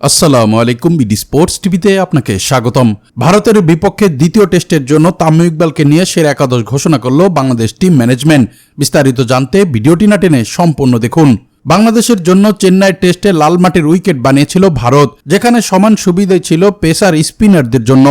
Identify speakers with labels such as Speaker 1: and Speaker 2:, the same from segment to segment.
Speaker 1: আসসালামু আলাইকুম BD sports টিভিতে আপনাকে স্বাগতম। ভারতের বিপক্ষে দ্বিতীয় টেস্টের জন্য তামিম ইকবালকে নিয়ে সেরা একাদশ ঘোষণা করল বাংলাদেশ টিম ম্যানেজমেন্ট। বিস্তারিত জানতে ভিডিওটি না টেনে সম্পূর্ণ দেখুন। বাংলাদেশের জন্য চেন্নাই টেস্টে লাল মাটির উইকেট বানিয়েছিল ভারত, যেখানে সমান সুবিধে ছিল পেসার স্পিনারদের জন্য।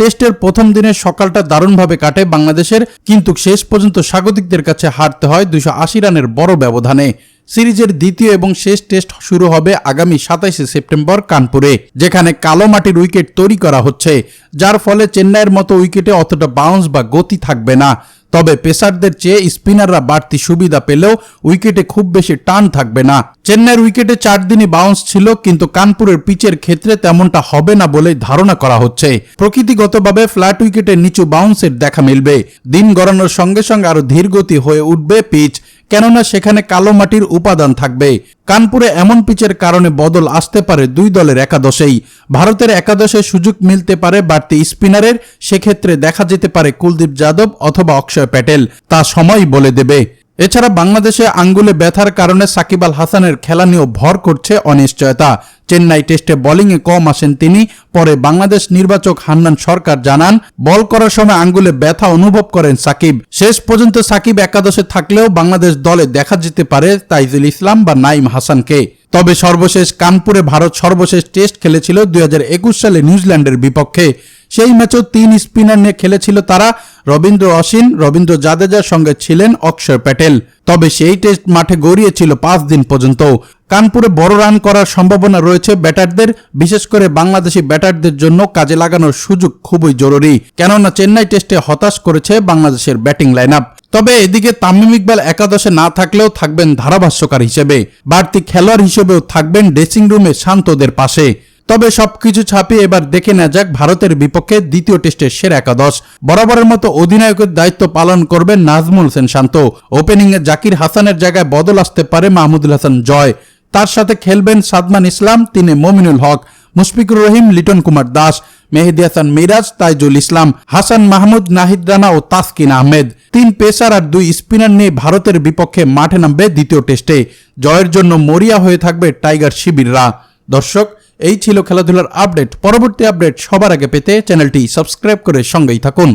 Speaker 1: টেস্টের প্রথম দিনের সকালটা দারুণভাবে কাটে বাংলাদেশের, কিন্তু শেষ পর্যন্ত স্বাগতিকদের কাছে হারতে হয় দুশো আশি রানের বড় ব্যবধানে। সিরিজের দ্বিতীয় এবং শেষ টেস্ট শুরু হবে আগামী সাতাইশে সেপ্টেম্বর কানপুরে, যেখানে কালো মাটির উইকেট তৈরি করা হচ্ছে, যার ফলে চেন্নাইয়ের মতো উইকেটে অতটা বাউন্স বা গতি থাকবে না। তবে পেসারদের চেয়ে স্পিনাররা বাড়তি সুবিধা পেলেও উইকেটে খুব বেশি টান থাকবে না। চেন্নাইয়ের উইকেটে চার দিনই বাউন্স ছিল, কিন্তু কানপুরের পিচের ক্ষেত্রে তেমনটা হবে না বলে ধারণা করা হচ্ছে। প্রকৃতিগতভাবে ফ্ল্যাট উইকেটের নিচু বাউন্সের দেখা মিলবে। দিন গড়ানোর সঙ্গে সঙ্গে আরও ধীরগতি হয়ে উঠবে পিচ। কেননা সেখানে কালো মাটির উপাদান থাকবে। কানপুরে এমন পিচের কারণে বদল আসতে পারে দুই দলের একাদশেই। ভারতের একাদশে সুযোগ মিলতে পারে বাড়তি স্পিনারের, সেক্ষেত্রে দেখা যেতে পারে কুলদীপ যাদব অথবা অক্ষয় প্যাটেল। তা সময় বলে দেবে। এছাড়া বাংলাদেশে আঙ্গুলে ব্যথার কারণে সাকিব আল হাসানের খেলা নিয়েও ভর করছে অনিশ্চয়তা। চেন্নাই টেস্টে বোলিংয়ে কম আসেন তিনি। পরে বাংলাদেশ নির্বাচক হান্নান সরকার জানান, বল করার সময় আঙ্গুলে ব্যথা অনুভব করেন সাকিব। শেষ পর্যন্ত সাকিব একাদশে থাকলেও বাংলাদেশ দলে দেখা যেতে পারে তাইজুল ইসলাম বা নাইম হাসানকে। তবে সর্বশেষ কানপুরে ভারত সর্বশেষ টেস্ট খেলেছিল দুই হাজার একুশ সালে নিউজিল্যান্ডের বিপক্ষে। সেই ম্যাচও তিন স্পিনার নিয়ে খেলেছিল তারা। রবীন্দ্র অশ্বিন রবীন্দ্র জাদেজার সঙ্গে ছিলেন অক্ষয় প্যাটেল। তবে সেই টেস্ট মাঠে গড়িয়েছিল পাঁচ দিন পর্যন্ত। কানপুরে বড় রান করার সম্ভাবনা রয়েছে ব্যাটারদের। বিশেষ করে বাংলাদেশি ব্যাটারদের জন্য কাজে লাগানোর সুযোগ খুবই জরুরি। কেননা চেন্নাই টেস্টে হতাশ করেছে বাংলাদেশের ব্যাটিং লাইন তবে এদিকে তামিম ইকবাল একাদশে না থাকলেও থাকবেন ধারাভাষ্যকার হিসেবে। বাড়তি খেলোয়াড় হিসেবেও থাকবেন ড্রেসিং রুমে শান্তদের পাশে। তবে সবকিছু ছাপিয়ে এবার দেখে নেওয়া যাক ভারতের বিপক্ষে দ্বিতীয় টেস্টের সেরা একাদশ। বরাবরের মতো অধিনায়কের দায়িত্ব পালন করবেন নাজমুল হোসেন শান্ত। ওপেনিংয়ে জাকির হাসানের জায়গায় বদল আসতে পারে মাহমুদুল হাসান জয়। তার সাথে খেলবেন সাদমান ইসলাম, তিনি মমিনুল হক, মুশফিকুর রহিম, লিটন কুমার দাস। মেহেদি হাসান মিরাজ, তাইজুল ইসলাম, হাসান মাহমুদ, নাহিদ রানা ও তাসকিন আহমেদ। তিন পেসার আর দুই স্পিনার নিয়ে ভারতের বিপক্ষে মাঠে নামবে দ্বিতীয় টেস্টে। জয়ের জন্য মরিয়া হয়ে থাকবে টাইগার শিবিররা। দর্শক, এই ছিল খেলাধুলার আপডেট। পরবর্তী আপডেট সবার আগে পেতে চ্যানেলটি সাবস্ক্রাইব করে সঙ্গেই থাকুন।